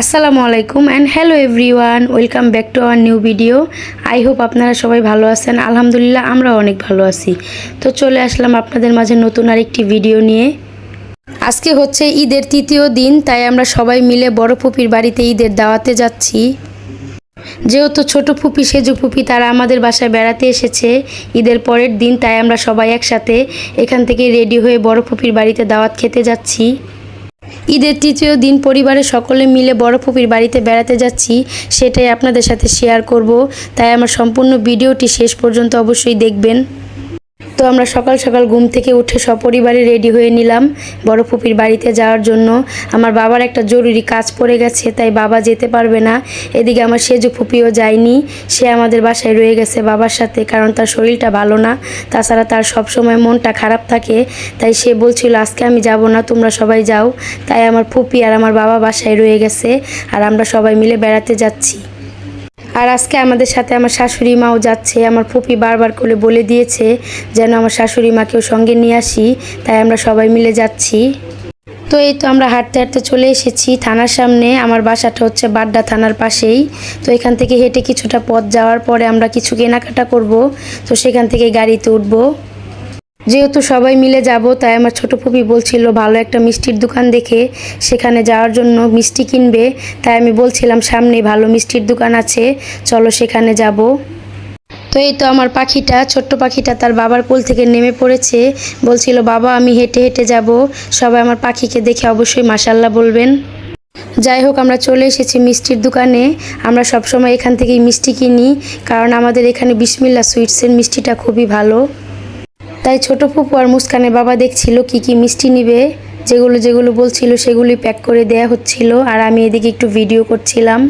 আসসালামু আলাইকুম and hello everyone welcome back to our new video I hope আপনারা সবাই ভালো আছেন। আলহামদুলিল্লাহ আমরাও অনেক ভালো আছি। তো চলে আসলাম আপনাদের মাঝে নতুন আরেকটি ভিডিও নিয়ে। আজকে হচ্ছে ঈদের তৃতীয় দিন, তাই আমরা সবাই মিলে বড় ফুপির বাড়িতে ঈদের দাওয়াতে যাচ্ছি। যেহেতু ছোট ফুপি, সেজু ফুপি, তারা আমাদের বাসায় বেড়াতে এসেছে ঈদের পরের দিন, তাই আমরা সবাই একসাথে এখান থেকে রেডি হয়ে বড় ফুপির বাড়িতে দাওয়াত খেতে যাচ্ছি। ঈদের তৃতীয় দিন পরিবারের সকলে মিলে বড় ফুপির বাড়িতে বেড়াতে যাচ্ছি, সেটাই আপনাদের সাথে শেয়ার করব। তাই আমার সম্পূর্ণ ভিডিওটি শেষ পর্যন্ত অবশ্যই দেখবেন। তো আমরা সকাল সকাল ঘুম থেকে উঠে সপরিবারে রেডি হয়ে নিলাম বড় ফুপির বাড়িতে যাওয়ার জন্য। আমার বাবার একটা জরুরি কাজ পড়ে গেছে, তাই বাবা যেতে পারবে না। এদিকে আমার সেজু ফুপিও যায়নি, সে আমাদের বাসায় রয়ে গেছে বাবার সাথে, কারণ তার শরীরটা ভালো না। তাছাড়া তার সবসময় মনটা খারাপ থাকে, তাই সে বলছিল, আজকে আমি যাব না, তোমরা সবাই যাও। তাই আমার ফুপি আর আমার বাবা বাসায় রয়ে গেছে, আর আমরা সবাই মিলে বেড়াতে যাচ্ছি। আর আজকে আমাদের সাথে আমার শাশুড়ি মাও যাচ্ছে, আমার ফুপি বারবার করে বলে দিয়েছে যেন আমার শাশুড়ি মাকেও সঙ্গে নিয়ে আসি, তাই আমরা সবাই মিলে যাচ্ছি। তো এই তো আমরা হাঁটতে হাঁটতে চলে এসেছি থানার সামনে, আমার বাসাটা হচ্ছে বাড্ডা থানার পাশেই। তো এখান থেকে হেঁটে কিছুটা পথ যাওয়ার পরে আমরা কিছু কেনাকাটা করব, তো সেখান থেকে গাড়িতে উঠবো। যেহেতু সবাই মিলে যাব, তাই আমার ছোট ফুপি বলছিল, ভালো একটা মিষ্টির দোকান দেখে সেখানে যাওয়ার জন্য মিষ্টি কিনবে। তাই আমি বলছিলাম সামনে ভালো মিষ্টির দোকান আছে, চলো সেখানে যাব। তো এই তো আমার পাখিটা, ছোট্ট পাখিটা তার বাবার কোল থেকে নেমে পড়েছে। বলছিল, বাবা, আমি হেঁটে হেঁটে যাব। সবাই আমার পাখিকে দেখে অবশ্যই মাসাল্লাহ বলবেন। যাই হোক, আমরা চলে এসেছি মিষ্টির দোকানে। আমরা সবসময় এখান থেকেই মিষ্টি কিনি, কারণ আমাদের এখানে বিসমিল্লা সুইটসের মিষ্টিটা খুবই ভালো। তাই ছোট ফুপু আর মুস্কানের বাবা দেখছিল কি কি মিষ্টি নিবে, যেগুলো যেগুলো বলছিল সেগুলি প্যাক করে দেয়া হচ্ছিল, আর আমি এদিকে একটু ভিডিও করছিলাম।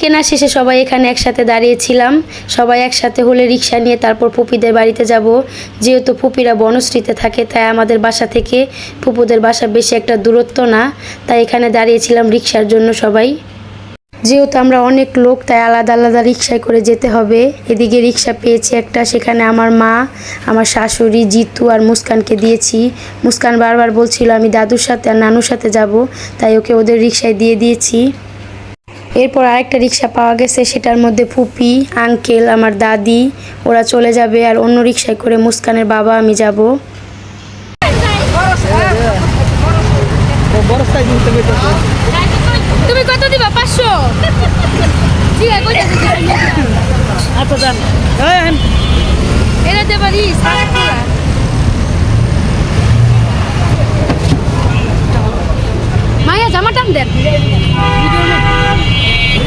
কেনা শেষে সবাই এখানে একসাথে দাঁড়িয়েছিলাম। সবাই একসাথে হলে রিক্সা নিয়ে তারপর ফুপিদের বাড়িতে যাব। যেহেতু ফুপিরা বনশ্রীতে থাকে, তাই আমাদের বাসা থেকে ফুপুদের বাসা বেশি একটা দূরত্ব না। তাই এখানে দাঁড়িয়েছিলাম রিক্সার জন্য সবাই। যেহেতু আমরা অনেক লোক, তাই আলাদা আলাদা রিক্সায় করে যেতে হবে। এদিকে রিক্সা পেয়েছি একটা, সেখানে আমার মা, আমার শাশুড়ি, জিতু আর মুস্কানকে দিয়েছি। মুস্কান বারবার বলছিল, আমি দাদুর সাথে আর নানুর সাথে যাব। তাই ওকে ওদের রিক্সায় দিয়ে দিয়েছি। এরপর আরেকটা রিক্সা পাওয়া গেছে সেটার মধ্যে ফুপি আঙ্কেল আমার দাদি ওরা চলে যাবে আর অন্য রিক্সায় করে মুস্কানের বাবা আমি যাব। তুমি কত দিবা? পাঁচশো? আচ্ছা এটা মায়া জামা টান দেন।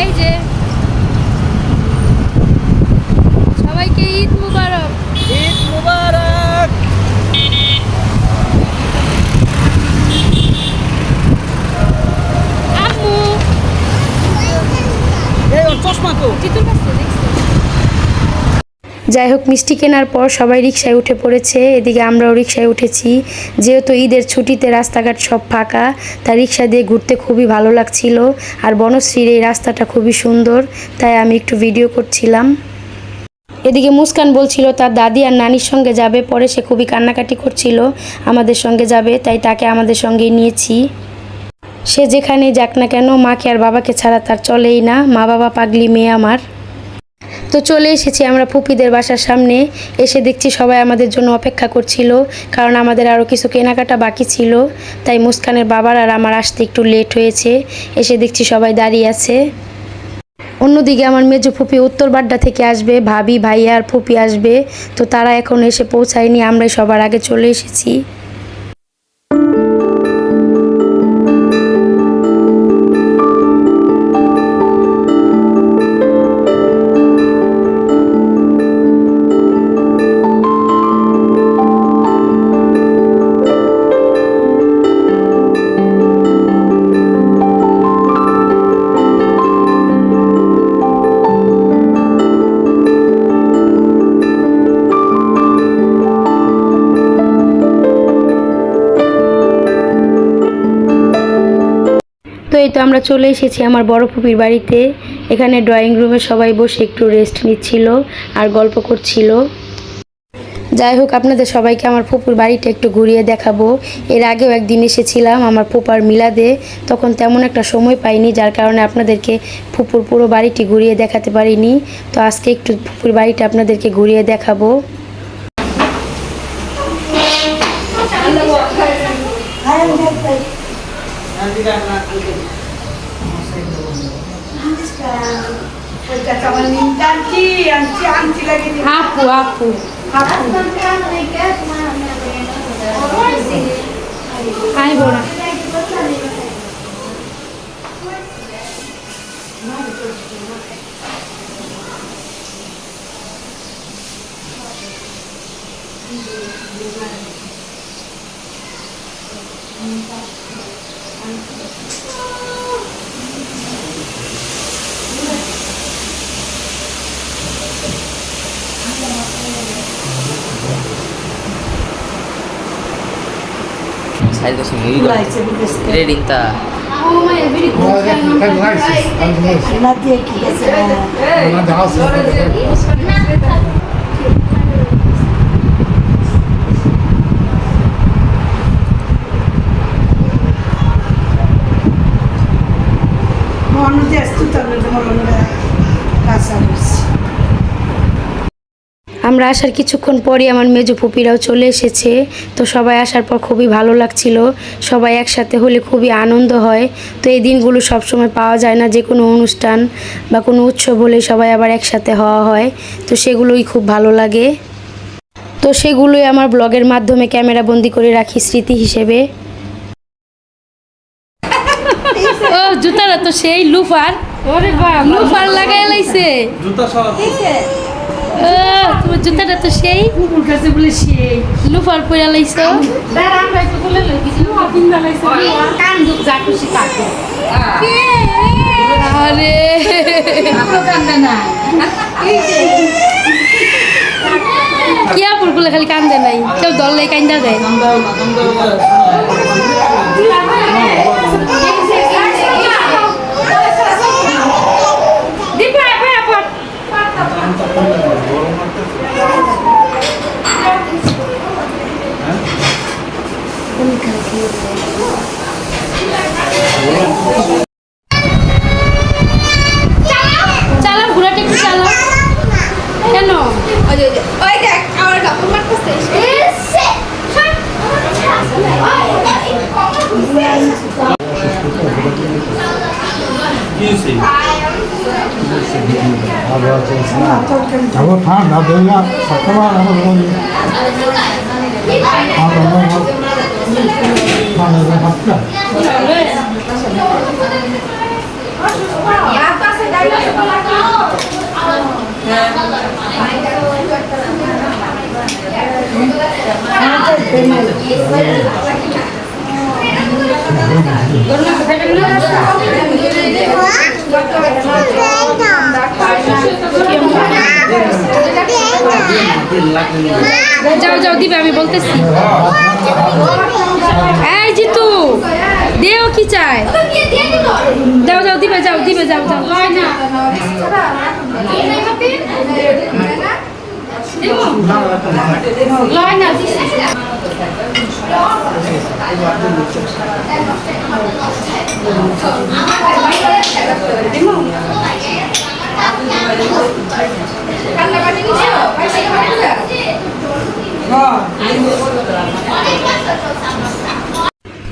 এই যে সবাইকে ঈদ মুবারক ঈদ মুবারক আম্মু এই ওর চশমা তো জিতুর কাছে দেখছি যাই হোক, মিষ্টি কেনার পর সবাই রিক্সায় উঠে পড়েছে। এদিকে আমরাও রিক্সায় উঠেছি। যেহেতু ঈদের ছুটিতে রাস্তাঘাট সব ফাঁকা তাই রিক্সা দিয়ে ঘুরতে খুবই ভালো লাগছিল। আর বনশ্রীর এই রাস্তাটা খুবই সুন্দর, তাই আমি একটু ভিডিও করছিলাম। এদিকে মুস্কান বলছিল, তার দাদি আর নানির সঙ্গে যাবে, পরে সে খুবই কান্নাকাটি করছিল। আমাদের সঙ্গে যাবে, তাই তাকে আমাদের সঙ্গেই নিয়েছি। সে যেখানে যাক না কেন, মাকে আর বাবাকে ছাড়া তার চলেই না। মা বাবা পাগলি মেয়ে আমার। তো চলে এসেছি আমরা ফুপিদের বাসার সামনে। এসে দেখছি সবাই আমাদের জন্য অপেক্ষা করছিল, কারণ আমাদের আরও কিছু কেনাকাটা বাকি ছিল। তাই মুস্কানের বাবার আর আমার আসতে একটু লেট হয়েছে। এসে দেখছি সবাই দাঁড়িয়ে আছে। অন্যদিকে আমার মেজো ফুপি উত্তর বাড্ডা থেকে আসবে, ভাবি, ভাইয়া আর ফুপি আসবে। তো তারা এখন এসে পৌঁছায়নি, আমরাই সবার আগে চলে এসেছি। এই তো আমরা চলে এসেছি আমার বড় ফুপির বাড়িতে। এখানে ড্রয়িং রুমে সবাই বসে একটু রেস্ট নিচ্ছিল আর গল্প করছিল। যাই হোক, আপনাদের সবাইকে আমার ফুপুর বাড়িটা একটু ঘুরিয়ে দেখাবো। এর আগেও একদিন এসেছিলাম আমার ফুপার মিলাদে। তখন তেমন একটা সময় পাইনি, যার কারণে আপনাদেরকে ফুপুর পুরো বাড়িটি ঘুরিয়ে দেখাতে পারিনি। তো আজকে একটু ফুপুর বাড়িটা আপনাদেরকে ঘুরিয়ে দেখাবো। আপু আপু আইব না। Sai questo video. Redinta. Mahanadi আসতো তাহলে তোমার আমরা কাঁচা করছি আমরা আসার কিছুক্ষণ পরই আমার মেজো ফুপিরাও চলে এসেছে। তো সবাই আসার পর খুবই ভালো লাগছিল। সবাই একসাথে হলে খুবই আনন্দ হয়। তো এই দিনগুলো সবসময় পাওয়া যায় না যে কোনো অনুষ্ঠান বা কোনো উৎসব হলে সবাই আবার একসাথে হওয়া হয়। তো সেগুলোই খুব ভালো লাগে। তো সেগুলোই আমার ব্লগের মাধ্যমে ক্যামেরা বন্দি করে রাখি স্মৃতি হিসেবে। ও জুতাটা তো সেই লুফার। লুফার লাগাই লাইছে। জুতা ও তোমার জুতাটা তো সেই। কুকুর কাছে বলে সেই। লুফার পরে লাইছো। আরে। কি আপুরগুলো খালি কান্দে নাই? কেউ দল কান্দা দেয় চালাও ঘোড়াটা একটু চালাও কেন ওই দেখ আমার কাপড় মারতেছে কি হইছে আবার ঠান্ডা দইয়া সকালবেলা আমার বলি ঠান্ডা ভাবটা Thank you. যাও যাও, দিবে, আমি বলতেছি। এই জিতু দেও কি চায়? যাও যাও, দিবে যাও দিবে, যাও যাও।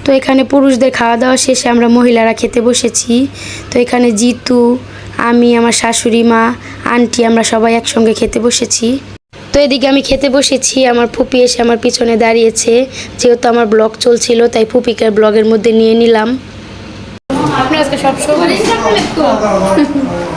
তো এখানে পুরুষদের খাওয়া দাওয়া শেষে আমরা মহিলারা খেতে বসেছি। তো এখানে জিতু, আমি, আমার শাশুড়ি মা, আন্টি আমরা সবাই একসঙ্গে খেতে বসেছি। তো এদিকে আমি খেতে বসেছি, আমার ফুপি এসে আমার পিছনে দাঁড়িয়েছে। যেহেতু আমার ব্লগ চলছিল, তাই ফুপিকে ব্লগের মধ্যে নিয়ে নিলাম। আপনি আজকে সব সময়।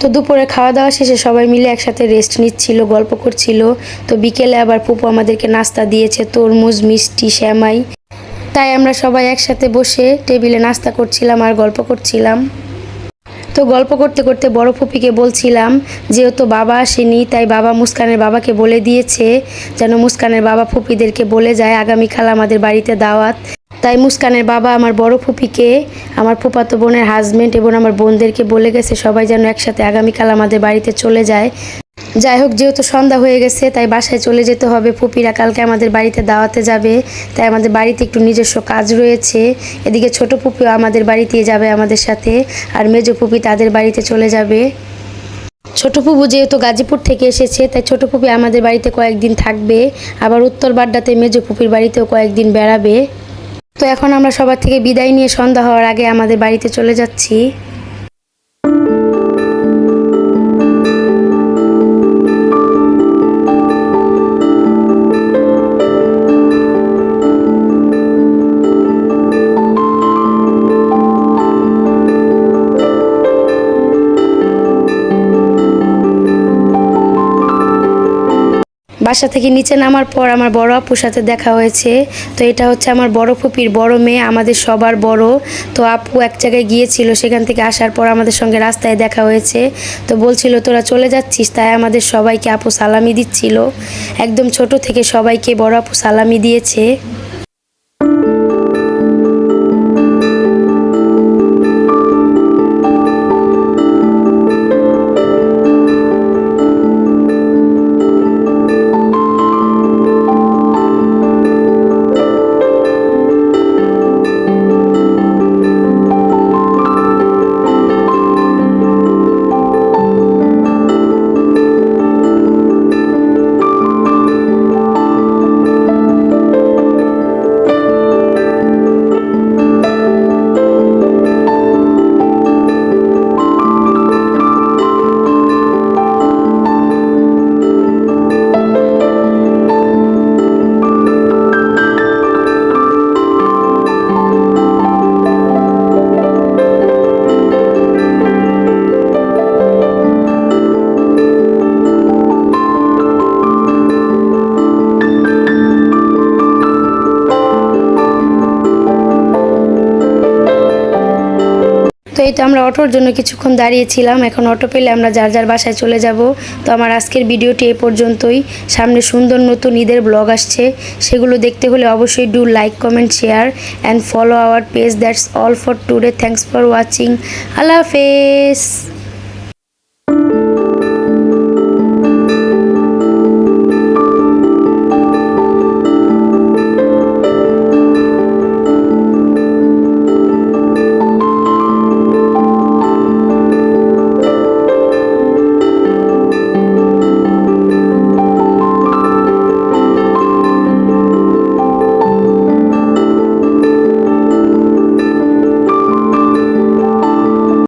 তো দুপুরে খাওয়া দাওয়া শেষে সবাই মিলে একসাথে রেস্ট নিচ্ছিল, গল্প করছিল। তো বিকেলে আবার পুপু আমাদেরকে নাস্তা দিয়েছে, তরমুজ, মিষ্টি, শ্যামাই। তাই আমরা সবাই একসাথে বসে টেবিলে নাস্তা করছিলাম আর গল্প করছিলাম। তো গল্প করতে করতে বড় ফুপিকে বলছিলাম যেহেতু বাবা আসেনি, তাই বাবা মুস্কানের বাবাকে বলে দিয়েছে, যেন মুস্কানের বাবা ফুপিদেরকে বলে যায়, আগামীকাল আমাদের বাড়িতে দাওয়াত। তাই মুস্কানের বাবা আমার বড় ফুপিকে আমার ফুপাতো বোনের হাজবেন্ড এবং আমার বোনদেরকে বলে গেছে সবাই যেন একসাথে আগামীকাল আমাদের বাড়িতে চলে যায়। যাই হোক, যেহেতু সন্ধ্যা হয়ে গেছে, তাই বাসায় চলে যেতে হবে। ফুপিরা কালকে আমাদের বাড়িতে দাওয়াতে যাবে, তাই আমাদের বাড়িতে একটু নিজস্ব কাজ রয়েছে। এদিকে ছোট ফুপিও আমাদের বাড়িতেই যাবে আমাদের সাথে, আর মেজো ফুপি তাদের বাড়িতে চলে যাবে। ছোট ফুপু যেহেতু গাজীপুর থেকে এসেছে, তাই ছোট ফুপি আমাদের বাড়িতে কয়েকদিন থাকবে। আবার উত্তর বাড্ডাতে মেজো ফুপির বাড়িতেও কয়েকদিন বেড়াবে। তো এখন আমরা সবার থেকে বিদায় নিয়ে সন্ধ্যা হওয়ার আগে আমাদের বাড়িতে চলে যাচ্ছি। বাসা থেকে নিচে নামার পর আমার বড় আপুর সাথে দেখা হয়েছে। তো এটা হচ্ছে আমার বড় ফুপির বড় মেয়ে, আমাদের সবার বড়। তো আপু এক জায়গায় গিয়েছিল, সেখান থেকে আসার পর আমাদের সঙ্গে রাস্তায় দেখা হয়েছে। তো বলছিল, তোরা চলে যাচ্ছিস? তাই আমাদের সবাইকে আপু সালামি দিচ্ছিল। একদম ছোট থেকে সবাইকে বড় আপু সালামি দিয়েছে। এই তো আমরা অটোর জন্য কিছুক্ষণ দাঁড়িয়েছিলাম। এখন অটো পেলে আমরা যার যার বাসায় চলে যাব। তো আমার আজকের ভিডিওটি এ পর্যন্তই। সামনে সুন্দর নতুন ঈদের ব্লগ আসছে। সেগুলো দেখতে হলে অবশ্যই do like, comment, share and follow our page that's all for today thanks for watching আল্লাহ হাফেজ।